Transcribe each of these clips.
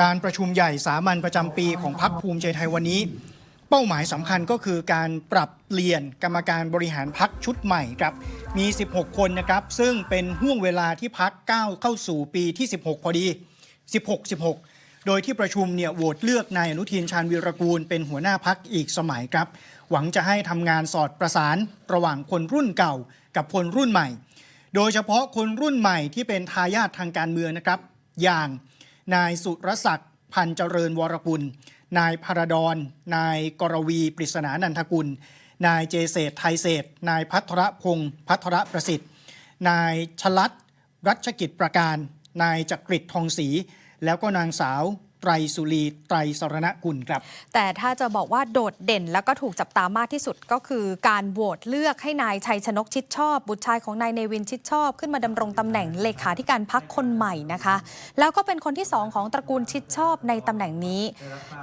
การประชุมใหญ่สามัญประจำปีของพรรคภูมิใจไทยวันนี้ เป้าหมายสำคัญก็คือการปรับเปลี่ยนกรรมการบริหารพักชุดใหม่ครับมี 16 คนนะครับ ซึ่งเป็นห่วงเวลาที่พักก้าวเข้าสู่ปีที่ 16 พอดี 16 16 โดยที่ประชุมเนี่ยโหวตเลือกนายอนุทินชาญวีรกูล เป็นหัวหน้าพักอีกสมัยครับ หวังจะให้ทำงานสอดประสานระหว่างคนรุ่นเก่ากับคนรุ่นใหม่ โดยเฉพาะคนรุ่นใหม่ที่เป็นทายาททางการเมืองนะครับ อย่าง นายสุรศักดิ์พันเจริญวรกุล นายพารดอนนายกรวีปริศนานันทกุล นายเจเศษไทยเศษ นายพัทรพงศ์พัทรประสิทธิ์ นายชลัดรัชกิจประการ นายจักริดทองศรีแล้วก็นางสาว ไตรสุรีไตรสรณกุลครับ แต่ถ้าจะบอกว่าโดดเด่นแล้วก็ถูกจับตามากที่สุดก็คือการโหวตเลือกให้นายชัยชนกชิดชอบ บุตรชายของนายเนวินชิดชอบ ขึ้นมาดำรงตำแหน่งเลขาธิการพักคนใหม่นะคะ แล้วก็เป็นคนที่สองของตระกูลชิดชอบในตำแหน่งนี้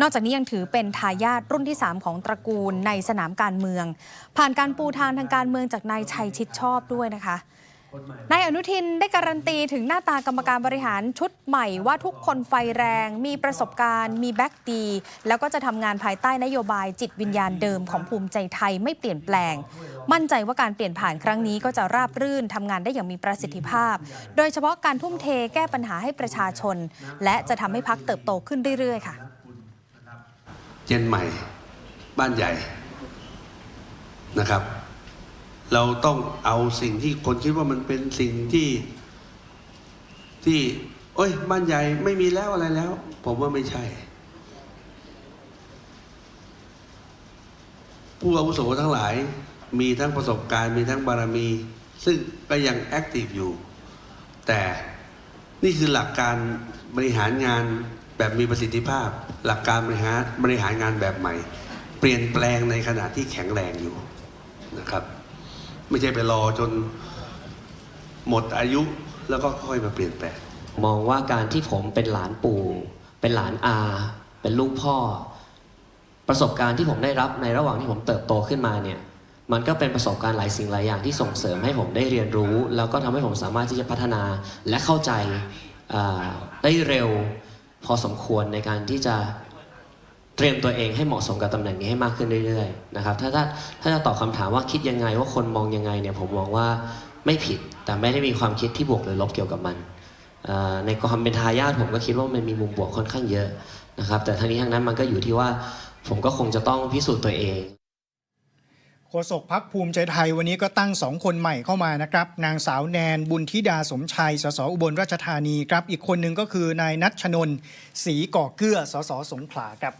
นอกจากนี้ยังถือเป็นทายาทรุ่นที่ 3 ของตระกูลในสนามการเมือง ผ่านการปูทางทางการเมืองจากนายชัยชิดชอบด้วยนะคะ นายอนุทินได้การันตีถึงหน้าตากรรมการบริหารชุดใหม่ว่าทุกคนไฟแรง มีประสบการณ์ มีแบ็กดี แล้วก็จะทำงานภายใต้นโยบายจิตวิญญาณเดิมของภูมิใจไทยไม่เปลี่ยนแปลง มั่นใจว่าการเปลี่ยนผ่านครั้งนี้ก็จะราบรื่นทำงานได้อย่างมีประสิทธิภาพ โดยเฉพาะการทุ่มเทแก้ปัญหาให้ประชาชน และจะทำให้พักเติบโตขึ้นเรื่อยๆค่ะ เจนใหม่ บ้านใหญ่นะครับ เราต้องเอาสิ่งที่คนคิดว่ามันเป็นสิ่งที่ที่ โอ้ย บ้านใหญ่ไม่มีแล้วอะไรแล้ว ผมว่าไม่ใช่ ผู้อาวุโสทั้งหลาย มีทั้งประสบการณ์มีทั้งบารมี ซึ่งก็ยังแอคทีฟอยู่ แต่นี่คือหลักการบริหารงานแบบมีประสิทธิภาพ หลักการบริหารบริหารงานแบบใหม่ เปลี่ยนแปลงในขณะที่แข็งแรงอยู่นะครับ ไม่ใช่ไปรอจนหมดอายุแล้วก็ค่อยมาเปลี่ยนแปลงมองว่าการที่ผมเป็นหลานปู่ เป็นหลานอา เป็นลูกพ่อ ประสบการณ์ที่ผมได้รับในระหว่างที่ผมเติบโตขึ้นมาเนี่ย มันก็เป็นประสบการณ์หลายสิ่งหลายอย่างที่ส่งเสริมให้ผมได้เรียนรู้ แล้วก็ทำให้ผมสามารถที่จะพัฒนาและเข้าใจได้เร็ว พอสมควรในการที่จะ เตรียมตัวเองให้เหมาะสมกับตำแหน่งนี้ให้มากขึ้นเรื่อยๆนะครับถ้าถ้าถ้าจะตอบคำถามว่าคิดยังไงว่าคนมองยังไงเนี่ยผมมองว่าไม่ผิดแต่ไม่ได้มีความคิดที่บวกหรือลบเกี่ยวกับมันในความเป็นทายาทผมก็คิดว่ามันมีมุมบวกค่อนข้างเยอะนะครับ แต่ทั้งนี้ทั้งนั้นมันก็อยู่ที่ว่าผมก็คงจะต้องพิสูจน์ตัวเองโฆษกพักภูมิใจไทยวันนี้ก็ตั้งสองคนใหม่เข้ามานะครับ นางสาวแนนบุญธิดาสมชัย สสอุบลราชธานีครับ อีกคนหนึ่งก็คือนายนัชชนนศรีก่อเกื้อ สสสงขลาครับ